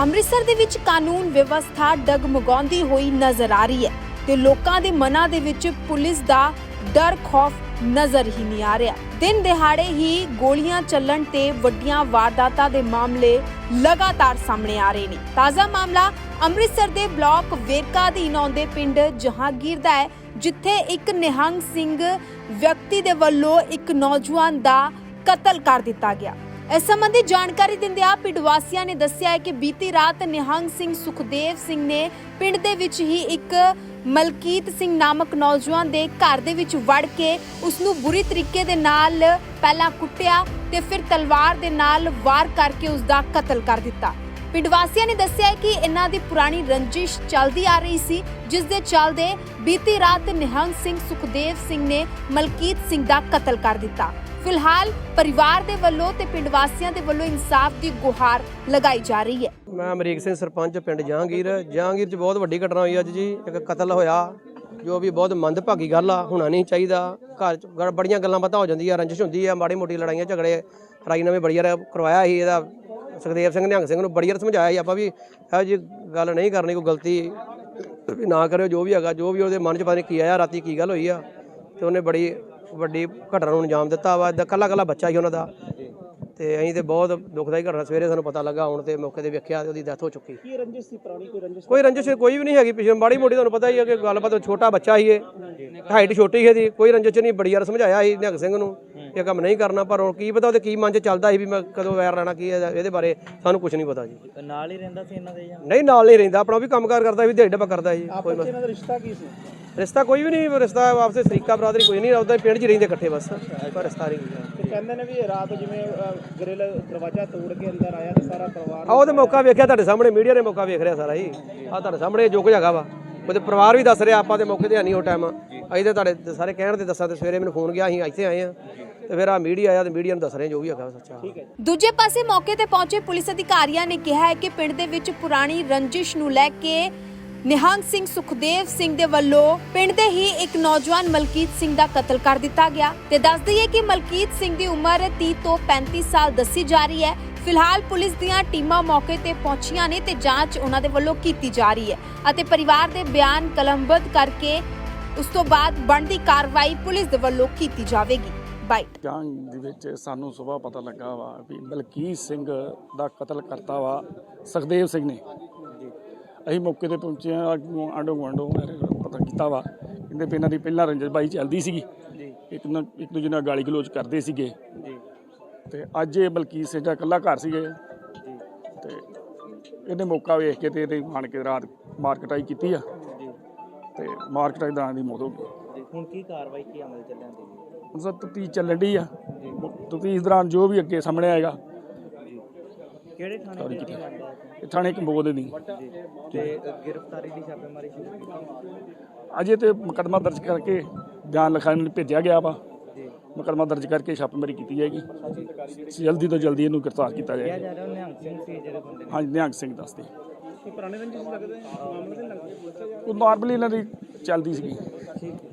ਅੰਮ੍ਰਿਤਸਰ ਦੇ ਵਿੱਚ ਕਾਨੂੰਨ ਵਿਵਸਥਾ ਡਗਮਗਾਉਂਦੀ ਹੋਈ ਨਜ਼ਰ ਆ ਰਹੀ ਹੈ ਤੇ ਲੋਕਾਂ ਦੇ ਮਨਾਂ ਦੇ ਵਿੱਚ ਪੁਲਿਸ ਦਾ ਡਰ ਖੌਫ ਨਜ਼ਰ ਹੀ ਨਹੀਂ ਆ ਰਿਹਾ। ਦਿਨ ਦਿਹਾੜੇ ਹੀ ਗੋਲੀਆਂ ਚੱਲਣ ਤੇ ਵੱਡੀਆਂ ਵਾਰਦਾਤਾਂ ਦੇ ਮਾਮਲੇ ਲਗਾਤਾਰ ਸਾਹਮਣੇ ਆ ਰਹੇ ਨੇ। ਤਾਜ਼ਾ ਮਾਮਲਾ ਅੰਮ੍ਰਿਤਸਰ ਦੇ ਬਲਾਕ ਵੇਰਕਾ ਅਧੀਨ ਆਉਂਦੇ ਪਿੰਡ ਜਹਾਂਗੀਰ ਦਾ ਹੈ, ਜਿੱਥੇ ਇੱਕ ਨਿਹੰਗ ਸਿੰਘ ਵਿਅਕਤੀ ਦੇ ਵੱਲੋਂ ਇੱਕ ਨੌਜਵਾਨ ਦਾ ਕਤਲ ਕਰ ਦਿੱਤਾ ਗਿਆ। ਇਸ ਸੰਬੰਧੀ ਜਾਣਕਾਰੀ ਦਿੰਦਿਆਂ ਪਿੰਡ ਵਾਸੀਆਂ ਨੇ ਦੱਸਿਆ ਹੈ ਕਿ ਬੀਤੀ ਰਾਤ ਨਿਹੰਗ ਸਿੰਘ ਸੁਖਦੇਵ ਸਿੰਘ ਨੇ ਪਿੰਡ ਦੇ ਵਿੱਚ ਹੀ ਇੱਕ ਮਲਕੀਤ ਸਿੰਘ ਨਾਮਕ ਨੌਜਵਾਨ ਦੇ ਘਰ ਦੇ ਵਿੱਚ ਵੜ ਕੇ ਉਸ ਨੂੰ ਬੁਰੀ ਤਰੀਕੇ ਦੇ ਨਾਲ ਪਹਿਲਾਂ ਕੁੱਟਿਆ ਤੇ ਫਿਰ ਤਲਵਾਰ ਦੇ ਨਾਲ ਵਾਰ ਕਰਕੇ ਉਸ ਦਾ ਕਤਲ ਕਰ ਦਿੱਤਾ। ਪਿੰਡ ਵਾਸੀਆਂ ਨੇ ਦੱਸਿਆ ਹੈ ਕਿ ਇਹਨਾਂ ਦੀ ਪੁਰਾਣੀ ਰੰਜਿਸ਼ ਚੱਲਦੀ ਆ ਰਹੀ ਸੀ, ਜਿਸ ਦੇ ਚੱਲਦੇ ਬੀਤੀ ਰਾਤ ਨਿਹੰਗ ਸਿੰਘ ਸੁਖਦੇਵ ਸਿੰਘ ਨੇ ਮਲਕੀਤ ਸਿੰਘ ਦਾ ਕਤਲ ਕਰ ਦਿੱਤਾ। ਫਿਲਹਾਲ ਪਰਿਵਾਰ ਦੇ ਵੱਲੋਂ ਤੇ ਪਿੰਡ ਵਾਸੀਆਂ ਦੇ ਵੱਲੋਂ ਇਨਸਾਫ ਦੀ ਗੁਹਾਰ ਲਗਾਈ ਜਾ ਰਹੀ ਹੈ। ਮੈਂ ਅਮਰੀਕ ਸਿੰਘ ਸਰਪੰਚ, ਪਿੰਡ ਜਹਾਂਗੀਰ। ਜਹਾਂਗੀਰ 'ਚ ਬਹੁਤ ਵੱਡੀ ਘਟਨਾ ਹੋਈ ਅੱਜ ਜੀ। ਇੱਕ ਕਤਲ ਹੋਇਆ, ਜੋ ਵੀ ਬਹੁਤ ਮੰਦਭਾਗੀ ਗੱਲ ਆ, ਹੋਣਾ ਨਹੀਂ ਚਾਹੀਦਾ। ਘਰ 'ਚ ਬੜੀਆਂ ਗੱਲਾਂ ਬਾਤਾਂ ਹੋ ਜਾਂਦੀਆਂ, ਰੰਜਿਸ਼ ਹੁੰਦੀ ਆ, ਮਾੜੀ ਮੋਟੀ ਲੜਾਈਆਂ, ਝਗੜੇ ਹਰਾਈ ਨਵੇਂ ਬੜੀ ਵਾਰ ਕਰਵਾਇਆ ਸੀ ਇਹਦਾ। ਸੁਖਦੇਵ ਸਿੰਘ, ਨਿਹੰਗ ਸਿੰਘ ਨੂੰ ਬੜੀ ਵਾਰ ਸਮਝਾਇਆ ਸੀ ਆਪਾਂ ਵੀ, ਇਹੋ ਜੀ ਗੱਲ ਨਹੀਂ ਕਰਨੀ, ਕੋਈ ਗਲਤੀ ਵੀ ਨਾ ਕਰਿਓ, ਜੋ ਵੀ ਹੈਗਾ, ਜੋ ਵੀ ਉਹਦੇ ਮਨ 'ਚ ਪਤਾ ਨਹੀਂ ਕੀ ਆਇਆ, ਰਾਤੀ ਕੀ ਗੱਲ ਹੋਈ ਆ। ਤੇ ਉਹਨੇ ਬੜੀ ਵੱਡੀ ਘਟਨਾ ਨੂੰ ਅੰਜਾਮ ਦਿੱਤਾ ਵਾ ਦਾ ਕੱਲਾ ਕੱਲਾ ਬੱਚਾ ਸੀ ਉਹਨਾਂ ਦਾ। ਤੇ ਅਸੀਂ ਤੇ ਬਹੁਤ ਦੁਖਦਾਈ ਘਟਨਾ ਸਵੇਰੇ ਸਾਨੂੰ ਪਤਾ ਲੱਗਾ ਹੁਣ ਤੇ ਮੌਕੇ ਤੇ ਵੇਖਿਆ ਤੇ ਉਹਦੀ ਡੈਥ ਹੋ ਚੁੱਕੀ। ਕੀ ਰੰਜਿਸ਼ ਸੀ ਪੁਰਾਣੀ ਕੋਈ ਰੰਜਿਸ਼? ਕੋਈ ਰੰਜਿਸ਼ ਕੋਈ ਵੀ ਨਹੀਂ ਹੈਗੀ ਪਿਛੇ ਮਾੜੀ ਮੋਟੀ ਤੁਹਾਨੂੰ ਪਤਾ ਹੀ ਹੈ ਕਿ ਗੱਲਬਾਤ ਛੋਟਾ ਬੱਚਾ ਹੀ ਇਹ। ਹਾਈਟ ਛੋਟੀ ਸੀ ਇਹਦੀ ਕੋਈ ਰੰਜਿਸ਼ ਨਹੀਂ ਬੜੀ ਯਾਰ ਸਮਝਾਇਆ ਸੀ ਨਿਹੰਗ ਸਿੰਘ ਨੂੰ ਇਹ ਕੰਮ ਨਹੀਂ ਕਰਨਾ ਪਰ ਹੁਣ ਕੀ ਪਤਾ ਉਹਦੇ ਕੀ ਮਨ 'ਚ ਚੱਲਦਾ ਸੀ ਵੀ ਮੈਂ ਕਦੋਂ ਵੈਰ ਲੈਣਾ ਕੀ ਹੈ ਇਹਦੇ ਬਾਰੇ ਸਾਨੂੰ ਕੁਝ ਨਹੀਂ ਪਤਾ ਜੀ। ਨਾਲ ਹੀ ਰਹਿੰਦਾ ਸੀ ਇਹਨਾਂ ਦੇ ਜਾਂ? ਨਹੀਂ ਨਾਲ ਨਹੀਂ ਰਹਿੰਦਾ ਆਪਣਾ ਵੀ ਕੰਮਕਾਰ ਕਰਦਾ ਵੀ ਦਿਹਾੜੀ ਡੱਬਾ ਕਰਦਾ ਜੀ ਕੋਈ ਇਹਨਾਂ ਦਾ ਰਿਸ਼ਤਾ ਕੀ ਸੀ? ਰਿਸ਼ਤਾ ਕੋਈ ਵੀ ਨਹੀਂ ਰਿਸ਼ਤਾ ਆਪਸੇ ਸਰੀਕਾ ਬਰਾਦਰੀ ਕੋਈ ਨਹੀਂ ਉਹਦਾ ਪਿੰਡ 'ਚ ਹੀ ਰਹਿੰਦੇ ਇਕੱਠੇ ਬਸ। ਪਰ ਰਿਸ਼ਤਾ ਨਹੀਂ ਤੇ ਕਹਿੰਦੇ ਨੇ ਵੀ ਰਾਤ ਜਿਵੇਂ ਗ੍ਰਿਲ ਦਰਵਾਜ਼ਾ ਤੋੜ ਕੇ ਅੰਦਰ ਆਇਆ ਤੇ ਸਾਰਾ ਪਰਿਵਾਰ ਆ ਉਹਦੇ ਮੌਕਾ ਵੇਖਿਆ ਤੁਹਾਡੇ ਸਾਹਮਣੇ ਮੀਡੀਆ ਨੇ ਮੌਕਾ ਵੇਖ ਰਿਹਾ ਸਾਰਾ ਜੀ ਆ ਤੁਹਾਡੇ ਸਾਹਮਣੇ ਜੋ ਕੁਝ ਹੈਗਾ ਵਾ। ਉਹਦੇ ਪਰਿਵਾਰ ਵੀ ਦੱਸ ਰਿਹਾ ਆਪਾਂ ਦੇ ਮੌਕੇ ਤੇ ਹੈ ਨਹੀਂ ਉਹ ਟਾਈਮ ਅਸੀਂ ਤੇ ਤੁਹਾਡੇ ਤੇ ਸਾਰੇ ਕਹਿਣ ਤੇ ਦੱਸਾਂ ਤੇ ਸਵੇਰੇ ਮੈਨੂੰ ਫੋਨ ਗਿਆ ਅਸੀਂ ਇੱਥੇ ਆਏ ਆ ਤੇ ਫਿਰ ਆ ਮੀਡੀਆ ਆਇਆ ਤੇ ਮੀਡੀਆ ਨੂੰ ਦੱਸ ਰਹੇ ਜੋ ਵੀ ਹੈਗਾ ਸੱਚਾ। ਦੂਜੇ ਪਾਸੇ ਮੌਕੇ ਤੇ ਪਹੁੰਚੇ ਪੁਲਿਸ ਅਧਿਕਾਰੀਆਂ ਨੇ ਕਿਹਾ ਹੈ ਕਿ ਪਿੰਡ ਦੇ ਵਿੱਚ ਪੁਰਾਣੀ ਰੰਜਿਸ਼ ਨੂੰ ਲੈ ਕੇ ਨਿਹੰਗ ਸਿੰਘ ਸੁਖਦੇਵ ਸਿੰਘ ਦੇ ਵੱਲੋਂ ਪਿੰਡ ਦੇ ਹੀ ਇੱਕ ਨੌਜਵਾਨ ਮਲਕੀਤ ਸਿੰਘ ਦਾ ਕਤਲ ਕਰ ਦਿੱਤਾ ਗਿਆ ਤੇ ਦੱਸ ਦਈਏ ਕਿ ਮਲਕੀਤ ਸਿੰਘ ਦੀ ਉਮਰ 30 ਤੋਂ 35 ਸਾਲ ਦੱਸੀ ਜਾ ਰਹੀ ਹੈ। ਫਿਲਹਾਲ ਪੁਲਿਸ ਦੀਆਂ ਟੀਮਾਂ ਮੌਕੇ ਤੇ ਪਹੁੰਚੀਆਂ ਨੇ ਤੇ ਜਾਂਚ ਉਹਨਾਂ ਦੇ ਵੱਲੋਂ ਕੀਤੀ ਜਾ ਰਹੀ ਹੈ ਅਤੇ ਪਰਿਵਾਰ ਦੇ ਬਿਆਨ ਕਲਮਬੱਧ ਕਰਕੇ ਉਸ ਤੋਂ ਬਾਅਦ ਬਣਦੀ ਕਾਰਵਾਈ ਪੁਲਿਸ ਦੇ ਵੱਲੋਂ ਕੀਤੀ ਜਾਵੇਗੀ। ਬਾਈਟ ਜਾਂਚ ਦੇ ਵਿੱਚ ਸਾਨੂੰ ਸਵੇਰ ਪਤਾ ਲੱਗਾ ਵਾ ਵੀ ਬਲਕੀਤ ਸਿੰਘ ਦਾ ਕਤਲ ਕਰਤਾ ਵਾ, ਸੁਖਦੇਵ ਸਿੰਘ ਨੇ। ਅਸੀਂ ਮੌਕੇ ਤੇ ਪਹੁੰਚੇ ਆ ਆਂਡੋ ਗੁਆਂਢੋਂ ਪਤਾ ਕੀਤਾ ਵਾ। ਕਹਿੰਦੇ ਵੀ ਇਹਨਾਂ ਦੀ ਪਹਿਲਾਂ ਰੰਜਨ ਬਾਈ ਚੱਲਦੀ ਸੀਗੀ। ਇੱਕ ਨਾ ਇੱਕ ਦੂਜੇ ਨਾਲ ਗਾਲੀ ਗਲੋਚ ਕਰਦੇ ਸੀਗੇ। ਤੇ ਅੱਜ ਇਹ ਬਲਕੀਤ ਸਿੰਘ ਦਾ ਇਕੱਲਾ ਘਰ ਸੀਗੇ ਤੇ ਇਹਨੇ ਮੌਕਾ ਵੇਖ ਕੇ ਤੇ ਇਹਦੇ ਆਣ ਕੇ ਰਾਤ ਮਾਰਕਟਾਈ ਕੀਤੀ ਆ। ਤੇ ਮਾਰਕਟਾਈ ਦਾ ਦੀ ਮੌਤ ਹੋ ਗਈ। ਹੁਣ ਕੀ ਕਾਰਵਾਈ ਕੀ ਅਮਲ ਚੱਲਿਆ ਦੀ? ਹੁਣ ਤਫਤੀਸ਼ ਚੱਲਣ ਡਈ ਆ। ਤਫਤੀਸ਼ ਦੌਰਾਨ ਜੋ ਵੀ ਅੱਗੇ ਸਾਹਮਣੇ ਆਏਗਾ। ਕਿਹੜੇ ਥਾਣੇ ਦੇ? ਇਹ ਥਾਣੇ ਕੰਬੋਦ ਦੀ ਤੇ ਗ੍ਰਿਫਤਾਰੀ ਦੀ ਛਾਪੇਮਾਰੀ ਸ਼ੁਰੂ ਕੀਤੀ ਅਜੇ ਤੇ ਮੁਕੱਦਮਾ ਦਰਜ ਕਰਕੇ ਬਿਆਨ ਲਿਖਾਉਣ ਲਈ ਭੇਜਿਆ ਗਿਆ ਵਾ। ਮੁਕੱਦਮਾ ਦਰਜ ਕਰਕੇ ਛਾਪੇਮਾਰੀ ਕੀਤੀ ਜਾਏਗੀ। ਜਲਦੀ ਤੋਂ ਜਲਦੀ ਇਹਨੂੰ ਗ੍ਰਿਫਤਾਰ ਕੀਤਾ ਜਾਏਗਾ। ਹਾਂਜੀ ਨਿਹੰਗ ਸਿੰਘ ਦੱਸਦੇ ਪੁਰਾਣੇ ਰੰਜਿਸ਼ ਲੱਗਦੇ ਮਾਮਲੇ ਦੇ ਲੱਗਦੇ ਉਹ ਨਾਰਮਲੀ ਇਹਨਾਂ ਦੀ ਚੱਲਦੀ ਸੀਗੀ।